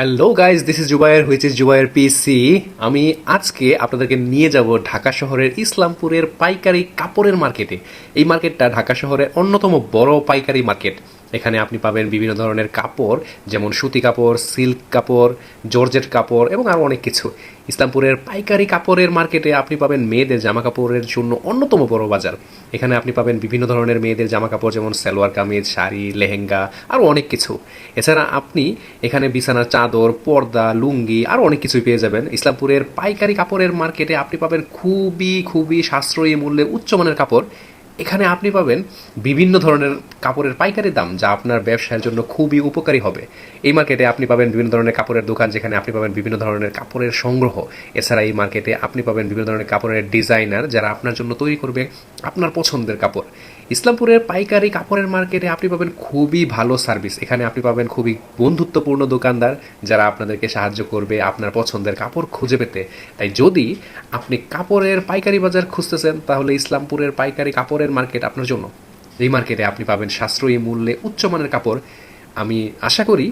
Hello guys this is Zubair which is Zubair PC আমি আজকে আপনাদেরকে নিয়ে যাব ঢাকা শহরের ইসলামপুরের পাইকারি কাপড়ের মার্কেটে এই মার্কেটটা ঢাকা শহরের অন্যতম বড় পাইকারি মার্কেট এখানে আপনি পাবেন বিভিন্ন ধরনের কাপড়, যেমন সুতি কাপড়, সিল্ক কাপড়, জর্জেট কাপড় এবং আরও অনেক কিছু। ইসলামপুরের পাইকারি কাপড়ের মার্কেটে আপনি পাবেন মেয়েদের জামা কাপড়ের জন্য অন্যতম বড় বাজার। এখানে আপনি পাবেন বিভিন্ন ধরনের মেয়েদের জামা কাপড়, যেমন সালোয়ার কামিজ, শাড়ি, লেহেঙ্গা, আরও অনেক কিছু। এছাড়া আপনি এখানে বিছানার চাদর, পর্দা, লুঙ্গি, আরও অনেক কিছুই পেয়ে যাবেন। ইসলামপুরের পাইকারি কাপড়ের মার্কেটে আপনি পাবেন খুবই খুবই সাশ্রয়ী মূল্যে উচ্চমানের কাপড়। এখানে আপনি পাবেন বিভিন্ন ধরনের কাপড়ের পাইকারি দাম, যা আপনার ব্যবসায়ের জন্য খুবই উপকারী হবে। এই মার্কেটে আপনি পাবেন বিভিন্ন ধরনের কাপড়ের দোকান, যেখানে আপনি পাবেন বিভিন্ন ধরনের কাপড়ের সংগ্রহ। এছাড়া এই মার্কেটে আপনি পাবেন বিভিন্ন ধরনের কাপড়ের ডিজাইনার যারা আপনার জন্য তৈরি করবে আপনার পছন্দের কাপড়। ইসলামপুরের পাইকারি কাপড়ের মার্কেটে আপনি পাবেন খুবই ভালো সার্ভিস এখানে আপনি পাবেন খুবই বন্ধুত্বপূর্ণ দোকানদার, যারা আপনাদেরকে সাহায্য করবে আপনার পছন্দের কাপড় খুঁজে পেতে। তাই যদি আপনি কাপড়ের পাইকারি বাজার খুঁজতেছেন, তাহলে ইসলামপুরের পাইকারি কাপড়ের মার্কেট আপনার জন্য। এই মার্কেটে আপনি পাবেন সাশ্রয়ী মূল্যে উচ্চমানের কাপড় আমি আশা করি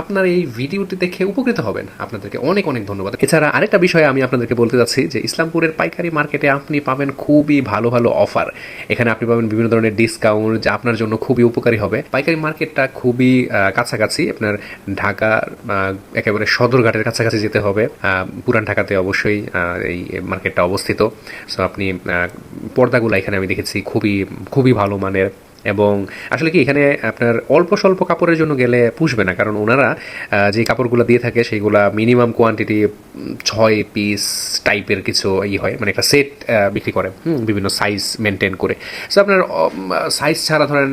আপনার এই ভিডিওটি দেখে উপকৃত হবেন। আপনাদেরকে অনেক অনেক ধন্যবাদ। এছাড়া আরেকটা বিষয় আমি আপনাদেরকে বলতে চাচ্ছি যে ইসলামপুরের পাইকারি মার্কেটে আপনি পাবেন খুবই ভালো ভালো অফার। এখানে আপনি পাবেন বিভিন্ন ধরনের ডিসকাউন্ট যা আপনার জন্য খুবই উপকারী হবে। পাইকারি মার্কেটটা খুবই কাছাকাছি। আপনার ঢাকা আহ, একেবারে সদরঘাটের কাছাকাছি যেতে হবে। পুরান ঢাকাতে অবশ্যই এই মার্কেটটা অবস্থিত। সো আপনি পর্দাগুলো এখানে আমি দেখেছি খুবই খুবই ভালো মানের। এবং আসলে কি, এখানে আপনার অল্প স্বল্প কাপড়ের জন্য গেলে পুষবে না, কারণ ওনারা যে কাপড়গুলো দিয়ে থাকে সেইগুলা মিনিমাম কোয়ান্টিটি ছয় পিস টাইপের কিছু ই হয় মানে একটা সেট বিক্রি করে বিভিন্ন সাইজ মেনটেন করে। সো আপনার সাইজ ছাড়া ধরেন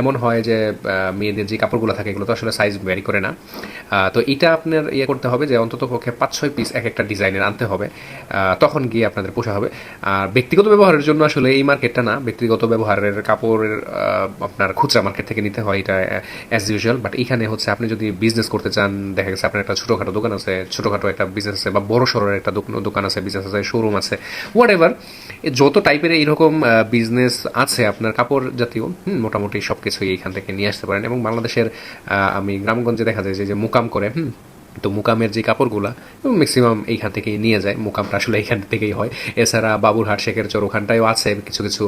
এমন হয় যে মেয়েদের যে কাপড়গুলো থাকে এগুলো তো আসলে সাইজ ভ্যারি করে না। তো এটা আপনার ইয়ে করতে হবে যে অন্তত পক্ষে পাঁচ, ছয় পিস এক একটা ডিজাইনের আনতে হবে তখন গিয়ে আপনাদের পোষা হবে। আর ব্যক্তিগত ব্যবহারের জন্য আসলে এই মার্কেটটা না, ব্যক্তিগত ব্যবহারের কাপড়ের আপনার খুচরা মার্কেট থেকে নিতে হয় এটা অ্যাজ ইউজুয়াল বাট এখানে হচ্ছে আপনি যদি বিজনেস করতে চান দেখা গেছে আপনার একটা ছোটোখাটো দোকান আছে ছোটোখাটো একটা বিজনেস আছে বা বড় সড়োর একটা দোকান- আছে বিজনেস আছে শোরুম আছে হোয়াট এভার যত টাইপের এইরকম বিজনেস আছে আপনার কাপড় জাতীয় হুম, মোটামুটি সব কিছুই এইখান থেকে নিয়ে আসতে পারেন এবং বাংলাদেশের আমি গ্রামগঞ্জে দেখা যায় যে মুকাম করে হুম তো মুকামের যে কাপড়গুলা ম্যাক্সিমাম এইখান থেকেই নিয়ে যায়। মুকামটা আসলে এইখান থেকেই হয়। এছাড়া বাবুরহাট শেখের চর ওখানটায়ও আছে কিছু কিছু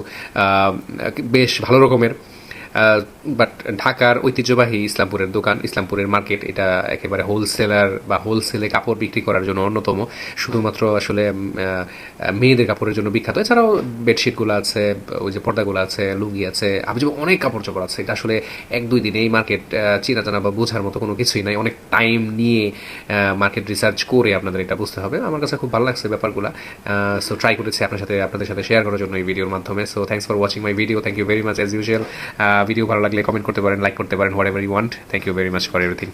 বেশ ভালো রকমের। বাট ঢাকার ঐতিহ্যবাহী ইসলামপুরের দোকান, ইসলামপুরের মার্কেট, এটা একেবারে হোলসেলার বা হোলসেলে কাপড় বিক্রি করার জন্য অন্যতম। শুধুমাত্র আসলে মেয়েদের কাপড়ের জন্য বিখ্যাত। এছাড়াও বেডশিটগুলো আছে, ওই যে পর্দাগুলো আছে, লুঙ্গি আছে আমি যে অনেক কাপড় চোপড় আছে। এটা আসলে এক দুই দিনে এই মার্কেট চিনা জানা বা বোঝার মতো কোনো কিছুই নাই। অনেক টাইম নিয়ে মার্কেট রিসার্চ করে আপনাদের এটা বুঝতে হবে। আমার কাছে খুব ভালো লাগছে ব্যাপারগুলো। সো ট্রাই করেছি আপনার সাথে, আপনাদের সাথে শেয়ার করার জন্য এই ভিডিওর মাধ্যমে। So thanks for watching my video thank you very much as usual video ভালো লাগলে কমেন্ট করতে পারেন লাইক করতে পারেন whatever you want thank you very much for everything